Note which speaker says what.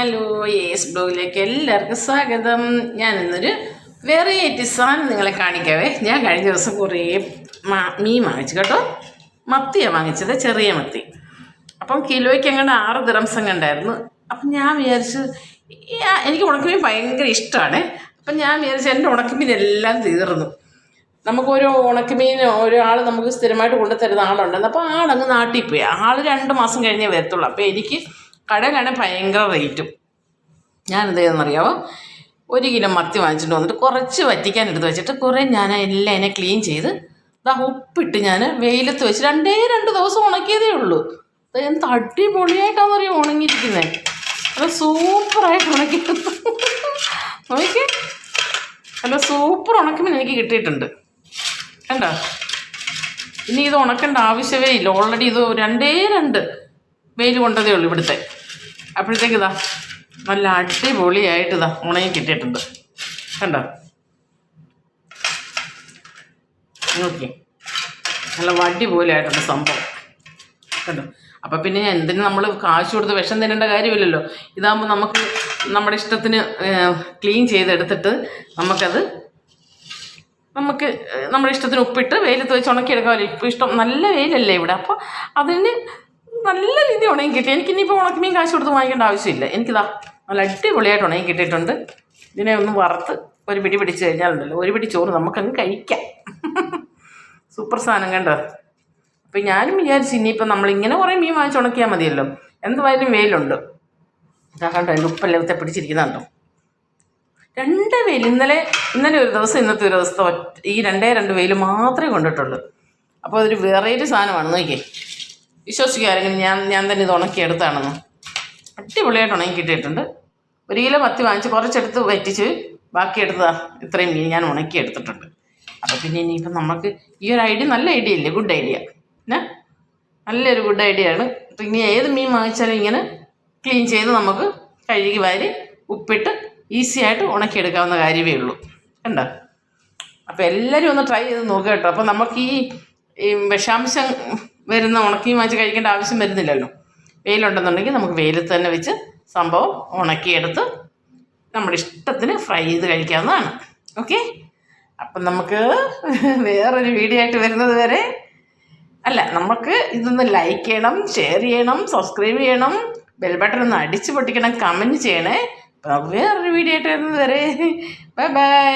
Speaker 1: Hello yes ബ്ലോഗിലേക്ക് എല്ലാവർക്കും സ്വാഗതം. ഞാൻ ഇന്നൊരു വെറൈറ്റി സാധനം നിങ്ങളെ കാണിക്കാവേ. ഞാൻ കഴിഞ്ഞ ദിവസം കുറേ മാ- മീൻ വാങ്ങിച്ചു കേട്ടോ. മത്തിയാണ് വാങ്ങിച്ചത് ചെറിയ മത്തി. അപ്പം കിലോയ്ക്ക് അങ്ങനെ ആറ് ദിറംസം കണ്ടായിരുന്നു. അപ്പം ഞാൻ വിചാരിച്ചു എനിക്ക് ഉണക്കമീൻ ഭയങ്കര ഇഷ്ടമാണ്. അപ്പം ഞാൻ വിചാരിച്ചു എന്റെ ഉണക്കമീൻ എല്ലാം തീർന്നു. നമുക്കൊരു ഉണക്കമീൻ ഒരാൾ നമുക്ക് സ്ഥിരമായിട്ട് കൊണ്ടുതരുന്ന ആളുണ്ടെന്ന് അപ്പോൾ ആളങ്ങ് നാട്ടിൽ പോയി. ആൾ രണ്ട് മാസം കഴിഞ്ഞേ വരത്തുള്ളൂ. അപ്പോൾ എനിക്ക് കടയിലാണ് ഭയങ്കര റേറ്റും ഞാൻ എന്ത് ചെയ്യുന്നറിയാമോ ഒരു കിലോ മത്തി വാങ്ങിച്ചിട്ട് വന്നിട്ട് കുറച്ച് വറ്റിക്കാൻ എടുത്ത് വെച്ചിട്ട് കുറേ ഞാൻ എല്ലാം അതിനെ ക്ലീൻ ചെയ്ത് ഇതാ ഉപ്പിട്ട് ഞാൻ വെയിലത്ത് വെച്ച് രണ്ടേ രണ്ട് ദിവസം ഉണക്കിയതേ ഉള്ളൂ. എന്ത് അടിപൊളിയായിട്ടാണെന്നറിയാം ഉണങ്ങിയിരിക്കുന്നത് അത് സൂപ്പറായിട്ട് ഉണക്കി നോക്കി നല്ല സൂപ്പർ ഉണക്കുമ്പോൾ എനിക്ക് കിട്ടിയിട്ടുണ്ട്. കണ്ടോ? ഇനി ഇത് ഉണക്കേണ്ട ആവശ്യമേ ഇല്ല. ഓൾറെഡി ഇത് രണ്ടേ രണ്ട് വെയിൽ കൊണ്ടതേ ഉള്ളൂ ഇവിടുത്തെ. അപ്പോഴത്തേക്ക് ഇതാ നല്ല അടിപൊളിയായിട്ട് ഇതാ ഉണങ്ങി കിട്ടിയിട്ടുണ്ട്. കണ്ടോ? നോക്കി നല്ല വടി പോലെ ആയിട്ടുണ്ട് സംഭവം. കണ്ടോ? അപ്പം പിന്നെ എന്തിന് നമ്മൾ കാശ് കൊടുത്ത് വിഷം തരേണ്ട കാര്യമില്ലല്ലോ. ഇതാകുമ്പോൾ നമുക്ക് നമ്മുടെ ഇഷ്ടത്തിന് ക്ലീൻ ചെയ്തെടുത്തിട്ട് നമുക്കത് നമുക്ക് നമ്മുടെ ഇഷ്ടത്തിന് ഉപ്പിട്ട് വെയിലത്ത് വെച്ച് ഉണക്കിയെടുക്കാമല്ലോ ഇപ്പോൾ ഇഷ്ടം നല്ല വെയിലല്ലേ ഇവിടെ. അപ്പോൾ അതിന് നല്ല രീതി ഉണങ്ങി കിട്ടി. എനിക്ക് ഇനിയിപ്പോൾ ഉണക്കമീൻ കാശ് കൊടുത്ത് വാങ്ങിക്കേണ്ട ആവശ്യമില്ല. എനിക്കിതാ നല്ല അടിപൊളിയായിട്ട് ഉണങ്ങി കിട്ടിയിട്ടുണ്ട്. ഇതിനെ ഒന്ന് വറുത്ത് ഒരു പിടി പിടിച്ച് കഴിഞ്ഞാലുണ്ടല്ലോ ഒരു പിടി ചോറ് നമുക്കങ്ങ് കഴിക്കാം. സൂപ്പർ സാധനം കണ്ടോ? അപ്പം ഞാനും വിചാരിച്ചു ഇനിയിപ്പോൾ നമ്മളിങ്ങനെ കുറേ മീൻ വാങ്ങിച്ച് ഉണക്കിയാൽ മതിയല്ലോ. എന്തുമായാലും വെയിലുണ്ട് ഇതാ കണ്ടോ എന്റെ ഉപ്പെല്ലാം പിടിച്ചിരിക്കുന്നുണ്ടോ രണ്ട് വെയിൽ ഇന്നലെ ഇന്നലെ ഒരു ദിവസം ഇന്നത്തെ ഒരു ദിവസത്തെ ഈ രണ്ടേ രണ്ട് വെയിൽ മാത്രമേ കൊണ്ടിട്ടുള്ളൂ. അപ്പോൾ അതൊരു വെറൈറ്റി സാധനമാണ്. നോക്കിയേ. വിശ്വസിക്കാരെങ്കിലും ഞാൻ ഞാൻ തന്നെ ഇത് ഉണക്കിയെടുത്താണെന്ന് അടിപൊളിയായിട്ട് ഉണങ്ങി കിട്ടിയിട്ടുണ്ട്. ഒരു കിലോ മത്തി വാങ്ങിച്ച് കുറച്ചെടുത്ത് വറ്റിച്ച് ബാക്കി എടുത്തതാ. ഇത്രയും മീൻ ഞാൻ ഉണക്കി എടുത്തിട്ടുണ്ട്. അപ്പോൾ പിന്നെ ഇനിയിപ്പം നമുക്ക് ഈ ഒരു ഐഡിയ നല്ല ഐഡിയ ഇല്ലേ? ഗുഡ് ഐഡിയ ഏ നല്ലൊരു ഗുഡ് ഐഡിയ ആണ്. ഇനി ഏത് മീൻ വാങ്ങിച്ചാലും ഇങ്ങനെ ക്ലീൻ ചെയ്ത് നമുക്ക് കഴുകി വാരി ഉപ്പിട്ട് ഈസി ആയിട്ട് ഉണക്കിയെടുക്കാവുന്ന കാര്യമേ ഉള്ളൂ. കണ്ടോ? അപ്പോൾ എല്ലാവരും ഒന്ന് ട്രൈ ചെയ്ത് നോക്കുക കേട്ടോ. അപ്പോൾ നമുക്ക് ഈ വിഷാംശം വരുന്ന ഉണക്കി വാങ്ങിച്ച് കഴിക്കേണ്ട ആവശ്യം വരുന്നില്ലല്ലോ. വെയിലുണ്ടെന്നുണ്ടെങ്കിൽ നമുക്ക് വെയിലത്ത് തന്നെ വെച്ച് സംഭവം ഉണക്കിയെടുത്ത് നമ്മുടെ ഇഷ്ടത്തിന് ഫ്രൈ ചെയ്ത് കഴിക്കാവുന്നതാണ്. ഓക്കെ? അപ്പം നമുക്ക് വേറൊരു വീഡിയോ ആയിട്ട് വരുന്നത് വരെ അല്ല നമുക്ക് ഇതൊന്ന് ലൈക്ക് ചെയ്യണം ഷെയർ ചെയ്യണം സബ്സ്ക്രൈബ് ചെയ്യണം ബെൽ ബട്ടൺ ഒന്ന് അടിച്ച് പൊട്ടിക്കണം കമന്റ് ചെയ്യണേ. അപ്പം വേറൊരു വീഡിയോ ആയിട്ട് വരുന്നത് വരെ. Bye bye